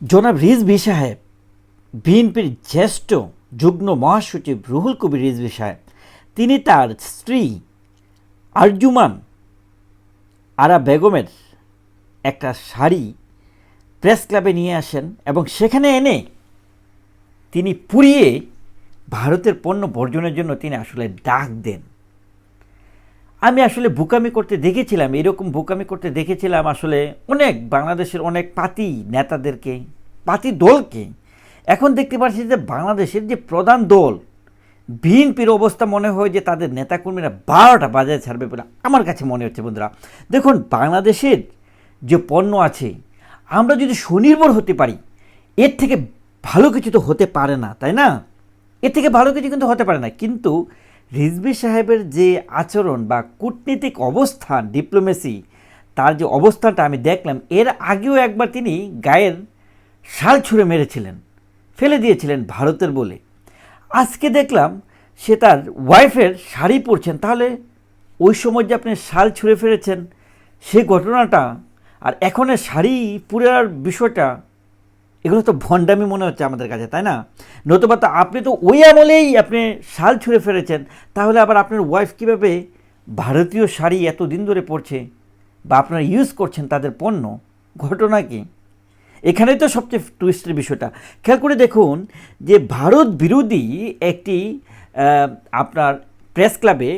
জনাব রিজভি সাহেব, বিএনপির জ্যেষ্ঠ যুগ্ম মহাসচিব রুহুল কবির রিজভি সাহেব, তিনি তার স্ত্রী আরজুমান আরা বেগমের একটা শাড়ি প্রেস ক্লাবে নিয়ে আসেন এবং সেখানে এনে তিনি পুড়িয়ে ভারতের পণ্য বর্জনের জন্য তিনি আসলে ডাক দেন। আমি আসলে বুকামি করতে দেখেছিলাম, এরকম বুকামি করতে দেখেছিলাম আসলে অনেক বাংলাদেশের অনেক পাতি নেতাদেরকে, পাতি দলকে। এখন দেখতে পাচ্ছি যে বাংলাদেশের যে প্রধান দল, বিএনপির অবস্থা মনে হয় যে তাদের নেতাকর্মীরা বারোটা বাজারে ছাড়বে বলে আমার কাছে মনে হচ্ছে বন্ধুরা। দেখুন, বাংলাদেশের যে পণ্য আছে, আমরা যদি স্বনির্ভর হতে পারি, এর থেকে ভালো কিছু তো হতে পারে না, তাই না? এর থেকে ভালো কিছু কিন্তু হতে পারে না। কিন্তু রিজভি সাহেবের যে আচরণ বা কূটনীতিক অবস্থান ডিপ্লোমেসি তার যে অবস্থানটা আমি দেখলাম, এর আগেও একবার তিনি গায়ের শাল ছুঁড়ে মেরেছিলেন, ফেলে দিয়েছিলেন ভারতের বলে। আজকে দেখলাম সে তার ওয়াইফের শাড়ি পরছেন। তাহলে ওই সময় যে আপনি শাল ছুঁড়ে ফেলেছেন, সে ঘটনাটা আর এখনের শাড়ি পুরার বিষয়টা এগুলো তো ভণ্ডামি মনে হচ্ছে আমাদের কাছে, তাই না? নতুবা তো আপনি তো ওই আমলেই আপনি শাল ছুঁড়ে ফেলেছেন, তাহলে আবার আপনার ওয়াইফ কীভাবে ভারতীয় শাড়ি এত দিন ধরে পরছে বা আপনারা ইউজ করছেন তাদের পণ্য? ঘটনা কি? এখানে তো সবচেয়ে টুইস্টের বিষয়টা। খেয়াল করে দেখুন যে ভারত বিরোধী একটি আপনার প্রেস ক্লাবে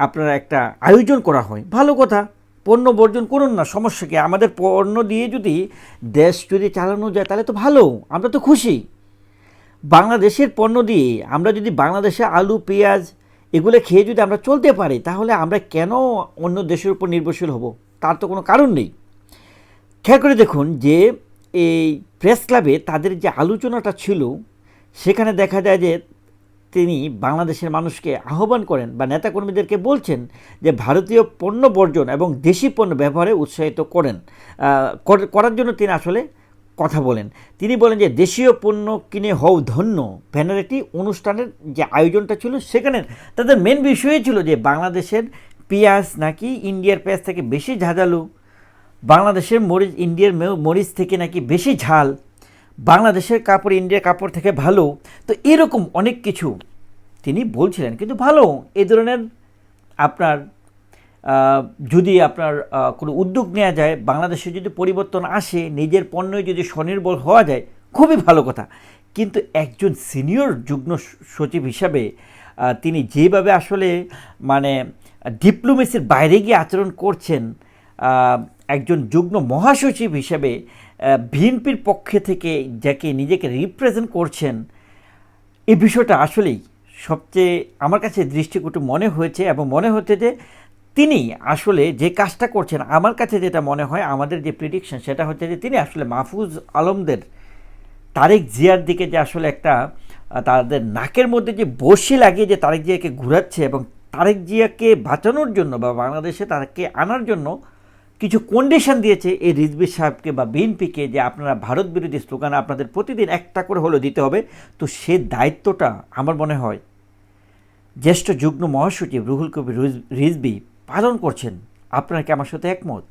আপনার একটা আয়োজন করা হয়। ভালো কথা। পণ্য বর্জন করুন না, সমস্যা কি? আমাদের পণ্য দিয়ে যদি দেশ যদি চালানো যায়, তাহলে তো ভালো, আমরা তো খুশি। বাংলাদেশের পণ্য দিয়ে আমরা যদি বাংলাদেশে আলু, পেঁয়াজ এগুলো খেয়ে যদি আমরা চলতে পারি, তাহলে আমরা কেন অন্য দেশের উপর নির্ভরশীল হব? তার তো কোনো কারণ নেই। খেয়াল করে দেখুন যে, এই প্রেস ক্লাবে তাদের যে আলোচনাটা ছিল, সেখানে দেখা যায় যে তিনি বাংলাদেশের মানুষকে আহ্বান করেন বা নেতাকর্মীদেরকে বলছেন যে ভারতীয় পণ্য বর্জন এবং দেশি পণ্য ব্যবহারে উৎসাহিত করেন। করার জন্য তিনি আসলে কথা বলেন। তিনি বলেন যে দেশীয় পণ্য কিনে হও ধন্য। ব্যানার একটি অনুষ্ঠানের যে আয়োজনটা ছিল সেখানে তাদের মেন বিষয়ই ছিল যে বাংলাদেশের পেঁয়াজ নাকি ইন্ডিয়ার পেঁয়াজ থেকে বেশি ঝাঁঝালু, বাংলাদেশের মরিচ, ইন্ডিয়ার মরিচ থেকে নাকি বেশি ঝাল বাংলাদেশের কাপড়, ইন্ডিয়ার কাপড় থেকে ভালো। তো এরকম অনেক কিছু তিনি বলছিলেন, কিন্তু ভালো। এই ধরনের আপনার যদি আপনার কোনো উদ্যোগ নেওয়া যায়, বাংলাদেশে যদি পরিবর্তন আসে, নিজের পণ্যে যদি স্বনির্ভর হওয়া যায়, খুবই ভালো কথা। কিন্তু একজন সিনিয়র যুগ্ম সচিব হিসাবে তিনি যেভাবে আসলে মানে ডিপ্লোমেসির বাইরে গিয়ে আচরণ করছেন একজন যুগ্ম মহাসচিব হিসেবে বিএনপির পক্ষে থেকে যাকে নিজেকে রিপ্রেজেন্ট করছেন, এই বিষয়টা আসলেই সবচেয়ে আমার কাছে দৃষ্টিকটু মনে হয়েছে এবং মনে হচ্ছে যে তিনি আসলে যে কাজটা করছেন, আমার কাছে যেটা মনে হয়, আমাদের যে প্রিডিকশন সেটা হচ্ছে যে তিনি আসলে মাহফুজ আলমদের, তারেক জিয়ার দিকে যে আসলে একটা তাদের নাকের মধ্যে যে বসি লাগিয়ে যে তারেক জিয়াকে ঘুরাচ্ছে এবং তারেক জিয়াকে বাঁচানোর জন্য বা বাংলাদেশে তাকে আনার জন্য কিছু কন্ডিশন দিয়েছে এই রিজবি সাহেবকে বা বিএনপিকে যে আপনারা ভারত বিরোধী স্লোগান আপনাদের প্রতিদিন একটা করে হলেও দিতে হবে, তো সে দায়িত্বটা আমার মনে হয় জ্যেষ্ঠ যুগ্ম মহাসচিব রুহুল কবির রিজ- রিজবি পালন করছেন। আপনারা কি আমার সাথে একমত?